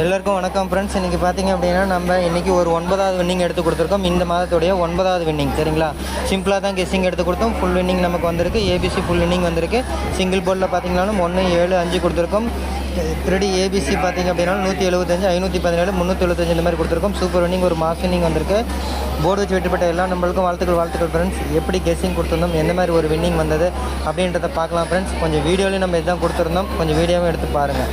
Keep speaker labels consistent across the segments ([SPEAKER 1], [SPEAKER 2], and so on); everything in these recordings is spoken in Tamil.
[SPEAKER 1] எல்லாருக்கும் வணக்கம் ஃப்ரெண்ட்ஸ் இன்றைக்கி பார்த்தீங்க அப்படின்னா நம்ம இன்றைக்கி ஒரு ஒன்பதாவது வின்னிங் எடுத்து கொடுத்துருக்கோம். இந்த மாதத்துடைய ஒன்பதாவது வின்னிங் சரிங்களா? சிம்பிளாக தான் கெஸ்ஸிங் எடுத்து கொடுத்தோம். ஃபுல் வின்னிங் நமக்கு வந்திருக்கு. ஏபிசி ஃபுல் வின்னிங் வந்திருக்கு. சிங்கிள் போர்டில் பார்த்தீங்கன்னாலும் ஒன்று ஏழு அஞ்சு கொடுத்துருக்கோம். த்ரீடி ஏபிசி பார்த்தீங்க அப்படின்னா நூற்றி எழுபத்தஞ்சு ஐநூற்றி பதினேழு முந்நூற்றி எழுபத்தஞ்சு இந்த மாதிரி கொடுத்துருக்கோம். சூப்பர் வின்னிங் ஒரு மாஸ் வின்னிங் வந்திருக்கு. போர்டு வச்சு வெட்டுப்பட்ட எல்லா நம்மளுக்கும் வாழ்த்துக்கள் வாழ்த்துக்கள் ஃப்ரெண்ட்ஸ் எப்படி கெஸ்ஸிங் கொடுத்துருந்தோம்? எந்த மாதிரி ஒரு வின்னிங் வந்தது? அப்படின்றத பார்க்கலாம் ஃப்ரெண்ட்ஸ் கொஞ்சம் வீடியோலையும் நம்ம இதுதான் கொடுத்துருந்தோம். கொஞ்சம் வீடியோவும் எடுத்து பாருங்கள்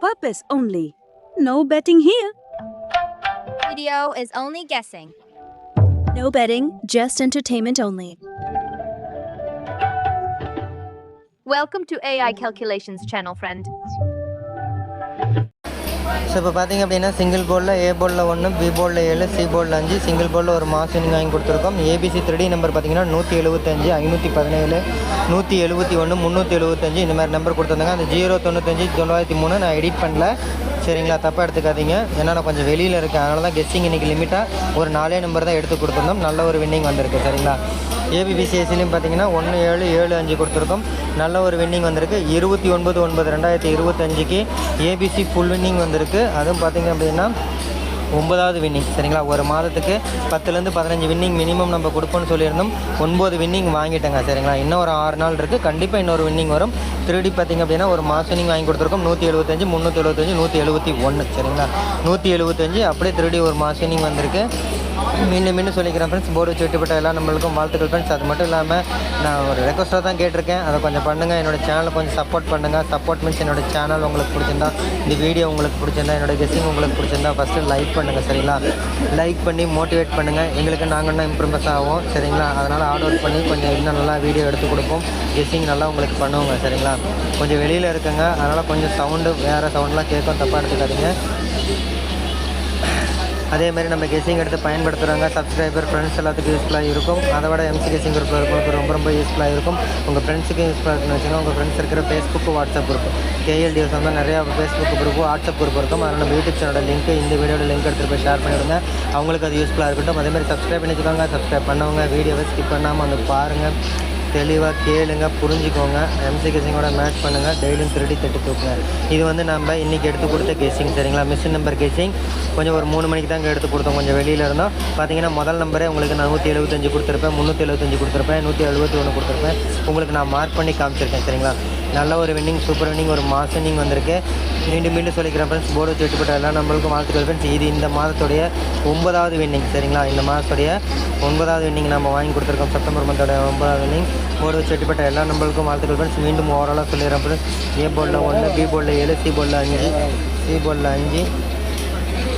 [SPEAKER 2] Purpose only. No betting here.
[SPEAKER 3] Video is only guessing.
[SPEAKER 2] No betting, just entertainment only.
[SPEAKER 3] Welcome to AI Calculations channel, friend.
[SPEAKER 1] So இப்போ பார்த்தீங்க அப்படின்னா சிங்கிள் போர்டில் ஏ போர்டில் ஒன்று பி போர்டில் ஏழு சி போர்டில் அஞ்சு சிங்கிள் போர்டில் ஒரு மாஸ் வினிங் வாங்கி கொடுத்துருக்கோம். ஏபிசி த்ரீ நம்பர் பார்த்தீங்கன்னா நூற்றி எழுபத்தஞ்சு ஐநூற்றி பதினேழு நூற்றி எழுபத்தி ஒன்று முந்நூற்றி எழுபத்தஞ்சு இந்த மாதிரி நம்பர் கொடுத்துருந்தாங்க. அந்த ஜீரோ தொண்ணூத்தஞ்சு தொள்ளாயிரத்தி மூணு நான் எடிட் பண்ணல. சரிங்களா? தப்பாக எடுத்துக்காதீங்க. ஏன்னா நான் கொஞ்சம் வெளியில் இருக்கேன். அதனால தான் கெஸ்ஸிங் இன்றைக்கி லிமிட்டாக ஒரு நாலே நம்பர் தான் எடுத்து கொடுத்துருந்தோம். நல்ல ஒரு வின்னிங் வந்திருக்கு. சரிங்களா? ஏபிபிசிஎஸ்சிலையும் பார்த்தீங்கன்னா ஒன்று ஏழு ஏழு அஞ்சு கொடுத்துருக்கோம். நல்ல ஒரு வின்னிங் வந்திருக்கு. இருபத்தி ஒன்பது ஒன்பது ரெண்டாயிரத்தி இருபத்தஞ்சிக்கு ஏபிசி ஃபுல் வின்னிங் வந்திருக்கு. அதுவும் பார்த்தீங்க அப்படின்னா ஒன்பதாவது வின்னிங் சரிங்களா? ஒரு மாதத்துக்கு பத்துலேருந்து பதினஞ்சு வின்னிங் மினிமம் நம்ம கொடுப்போம்னு சொல்லியிருந்தோம். ஒன்பது வின்னிங் வாங்கிட்டேங்க சரிங்களா? இன்னும் ஒரு ஆறு நாள் இருக்குது கண்டிப்பாக இன்னொரு வின்னிங் வரும். திருடி பார்த்தீங்க அப்படின்னா ஒரு மாதம் வின்னிங் வாங்கி கொடுத்துருக்கோம். நூற்றி எழுபத்தஞ்சு முந்நூற்றி எழுபத்தஞ்சு நூற்றி எழுபத்தி ஒன்று சரிங்களா? நூற்றி எழுபத்தஞ்சு அப்படியே திருடி ஒரு மாதம் வின்னிங் வந்திருக்கு. மீண்டும் மீண்டும் சொல்லிக்கிறேன் ஃப்ரெண்ட்ஸ் போர்டு வச்சு விட்டுப்பட்ட எல்லா நம்மளுக்கும் வாழ்த்துக்கள் ஃப்ரெண்ட்ஸ் அது மட்டும் இல்லாமல் நான் ஒரு ரெக்வஸ்ட்டாக தான் கேட்டிருக்கேன். அதை கொஞ்சம் பண்ணுங்கள் என்னோட சேனலை கொஞ்சம் சப்போர்ட் பண்ணுங்கள் சப்போர்ட் மீன்ஸ் என்னோடய சேனல் உங்களுக்கு பிடிச்சிருந்தா இந்த வீடியோ உங்களுக்கு பிடிச்சிருந்தா என்னோட கெஸ்ஸிங் உங்களுக்கு பிடிச்சிருந்தா ஃபஸ்ட்டு லைக் பண்ணுங்கள் சரிங்களா? லைக் பண்ணி மோட்டிவேட் பண்ணுங்கள் எங்களுக்கு நாங்கள் இன்னும் இம்ப்ரூவ்மெஸ் ஆகும் சரிங்களா? அதனால் ஹார்ட் ஒர்க் பண்ணி கொஞ்சம் இன்னும் நல்லா வீடியோ எடுத்து கொடுப்போம். கெஸ்ஸிங் நல்லா உங்களுக்கு பண்ணுவோங்க சரிங்களா? கொஞ்சம் வெளியில் இருக்குங்க. அதனால் கொஞ்சம் சவுண்டு வேறு சவுண்ட்லாம் கேட்கும் தப்பாக எடுத்துக்காதீங்க. அதே மாதிரி நம்ம கெஸிங் எடுத்து பயன்படுத்துகிறவங்க சப்ஸ்கிரைபர் ஃப்ரெண்ட்ஸ் எல்லாத்துக்கும் யூஸ்ஃபுல்லாக இருக்கும். அதை விட எம்சி கெஸிங் குரூப்பில் இருக்கிறவங்களுக்கு ரொம்ப ரொம்ப யூஸ்ஃபுல்லாக இருக்கும். உங்கள் ஃப்ரெண்ட்ஸுக்கும் யூஸ்ஃபுல்லாக இருக்குன்னு வச்சுக்கோங்க உங்கள் ஃப்ரெண்ட்ஸ் இருக்கிற ஃபேஸ்புக் வாட்ஸ்அப் குரூப் கேஎல்டிஎஸ் வந்து நிறையா ஃபேஸ்புக் குரூப் வாட்ஸ்அப் குரூப் இருக்கும். அதில் நம்ம யூடியூப் சேனலோட லிங்க் இந்த வீடியோட லிங்க் எடுத்துகிட்டு போய் ஷேர் பண்ணிவிடுங்க அவங்களுக்கு அது யூஸ்ஃபுல்லாக இருக்கட்டும். அதே மாதிரி சப்ஸ்கிரைப் பண்ணி சப்ஸ்கிரைப் பண்ணவங்க வீடியோவை ஸ்கிப் பண்ணாமல் வந்து பாருங்கள் தெளிவாக கேளுங்க புரிஞ்சுக்கோங்க. எம்சி கெஸிங்கோட மேட்ச் பண்ணுங்கள் டெய்லியும் திருடி தட்டு தூக்குங்க. இது வந்து நம்ம இன்றைக்கி எடுத்து கொடுத்த கெஸிங் சரிங்களா? மிஷின் நம்பர் கெஸிங் கொஞ்சம் ஒரு மூணு மணிக்கு தாங்க எடுத்து கொடுத்தோம். கொஞ்சம் வெளியில் இருந்தோம். பார்த்தீங்கன்னா முதல் நம்பரே உங்களுக்கு நான் நூற்றி எழுபத்தஞ்சு கொடுத்துருப்பேன். முந்நூற்றி எழுபத்தஞ்சு கொடுத்துருப்பேன். நூற்றி எழுபத்தி ஒன்று கொடுத்துருப்பேன். உங்களுக்கு நான் மார்க் பண்ணி காமிச்சிருக்கேன் சரிங்களா? நல்ல ஒரு வின்னிங் சூப்பர் வின்னிங் ஒரு மாஸ் வின்னிங் வந்திருக்கு. மீண்டும் மீண்டும் சொல்லிக்கிறேன் ஃப்ரெண்ட்ஸ் போர்டு வச்சு விட்டுப்பட்ட எல்லாம் நம்மளுக்கும் வாழ்த்துக்கள் ஃப்ரெண்ட்ஸ் இது இந்த மாதத்துடைய ஒன்பதாவது வின்னிங் சரிங்களா? இந்த மாதத்துடைய ஒன்பதாவது வின்னிங் நம்ம வாங்கி கொடுத்துருக்கோம் செப்டம்பர் மந்தோட ஒன்பதாவது வின்னிங் போர்டு வச்சு வெட்டுப்பட்ட எல்லா நம்மளுக்கும் வாழ்த்துக்கள் ஃப்ரெண்ட்ஸ் மீண்டும் ஓவராலாக சொல்லிடுறேன் ஃப்ரெண்ட்ஸ் ஏ போர்டில் ஒன்று பி போர்டில் ஏழு சி போர்டில் அஞ்சு சி போர்டில் அஞ்சு.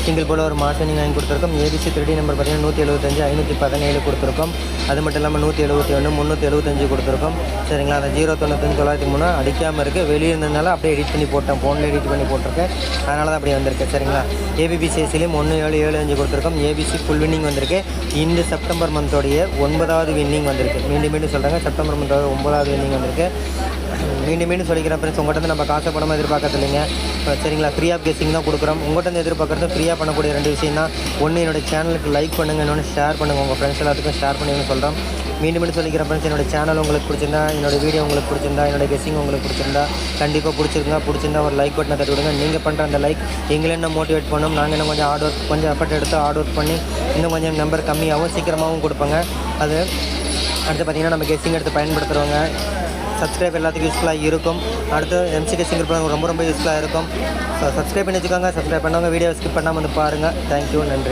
[SPEAKER 1] சிங்கிள் போல் ஒரு மாதம் நீங்கள் வாங்கி கொடுத்துருக்கோம். ஏபிசி த்ரீடி நம்பர் பார்த்தீங்கன்னா நூற்றி எழுபத்தஞ்சு ஐநூற்றி பதினேழு கொடுத்துருக்கோம். அது மட்டும் இல்லாமல் நூற்றி எழுபத்தி ஒன்று முந்நூற்றி எழுபத்தஞ்சு கொடுத்துருக்கோம். சரிங்களா? அந்த ஜீரோ தொண்ணூத்தஞ்சு தொள்ளாயிரத்தி மூணு அடிக்காமல் இருக்குது வெளியே இருந்ததுனால அப்படியே எடிட் பண்ணி போட்டேன். ஃபோனில் எடிட் பண்ணி போட்டிருக்கேன். அதனால தான் அப்படியே வந்திருக்கு. சரிங்களா? ஏபிபிசிஎஸ்சிலையும் ஒன்று ஏழு ஏழு அஞ்சு கொடுத்துருக்கோம். ஏபிசி ஃபுல் வின்னிங் வந்திருக்கு. இந்த செப்டம்பர் மந்தோடைய ஒன்பதாவது வின்னிங் வந்திருக்கு. மீண்டும் மீண்டும் சொல்கிறாங்க செப்டம்பர் மந்தோட ஒன்பதாவது வின்னிங் வந்திருக்கு. மீண்டும் மீண்டும் சொல்லிக்கிறேன் ஃப்ரெண்ட்ஸ் உங்கள்கிட்ட நம்ம காசை பணமாக எதிர்பார்க்கறது இல்லைங்க. இப்போ சரிங்களா ஃப்ரீ ஆஃப் கெஸிங் தான் கொடுக்குறோம். உங்கள்கிட்ட இருந்து எதிர்பார்க்குறது ஃப்ரீயாக பண்ணக்கூடிய ரெண்டு விஷயம் தான். ஒன்று என்னோடய சேனலுக்கு லைக் பண்ணுங்கள் இன்னொன்று ஷேர் பண்ணுங்கள் உங்கள் ஃப்ரெண்ட்ஸ் எல்லாத்துக்கும் ஷேர் பண்ணுங்கன்னு சொல்கிறோம் மீண்டும் மீண்டும் சொல்லிக்கிறேன் ஃப்ரெண்ட்ஸ் என்னோட சேனல் உங்களுக்கு பிடிச்சிருந்தா என்னோட வீடியோ உங்களுக்கு பிடிச்சிருந்தா என்னோட கெஸிங் உங்களுக்கு பிடிச்சிருந்தா கண்டிப்பாக பிடிச்சிருந்தா பிடிச்சிருந்தா ஒரு லைக் பட்டனை தட்டி விடுங்க. நீங்கள் பண்ணுற அந்த லைக் எங்களை என்ன மோட்டிவேட் பண்ணணும் நாங்கள் இன்னும் கொஞ்சம் ஹார்ட் ஒர்க் கொஞ்சம் எஃபர்ட் எடுத்து ஹார்ட் ஒர்க் பண்ணி இன்னும் கொஞ்சம் நம்பர் கம்மியாகவும் சீக்கிரமாகவும் கொடுப்பாங்க. அது அடுத்து பார்த்திங்கன்னா நம்ம கெஸ்ஸிங் எடுத்து பயன்படுத்துகிறவங்க சப்ஸ்கிரைப் எல்லாத்துக்கும் யூஸ்ஃபுல்லாக இருக்கும். அடுத்து எம்சிடி சிங்கிள் பண்ண ரொம்ப ரொம்ப யூஸ்ஃபுல்லாக இருக்கும். ஸோ சப்ஸ்கிரைப் பண்ணி வச்சுக்கோங்க. சப்ஸ்கிரைப் பண்ணவங்க வீடியோ ஸ்கிப் பண்ணாமல் வந்து பாருங்கள் தேங்க்யூ நன்றி.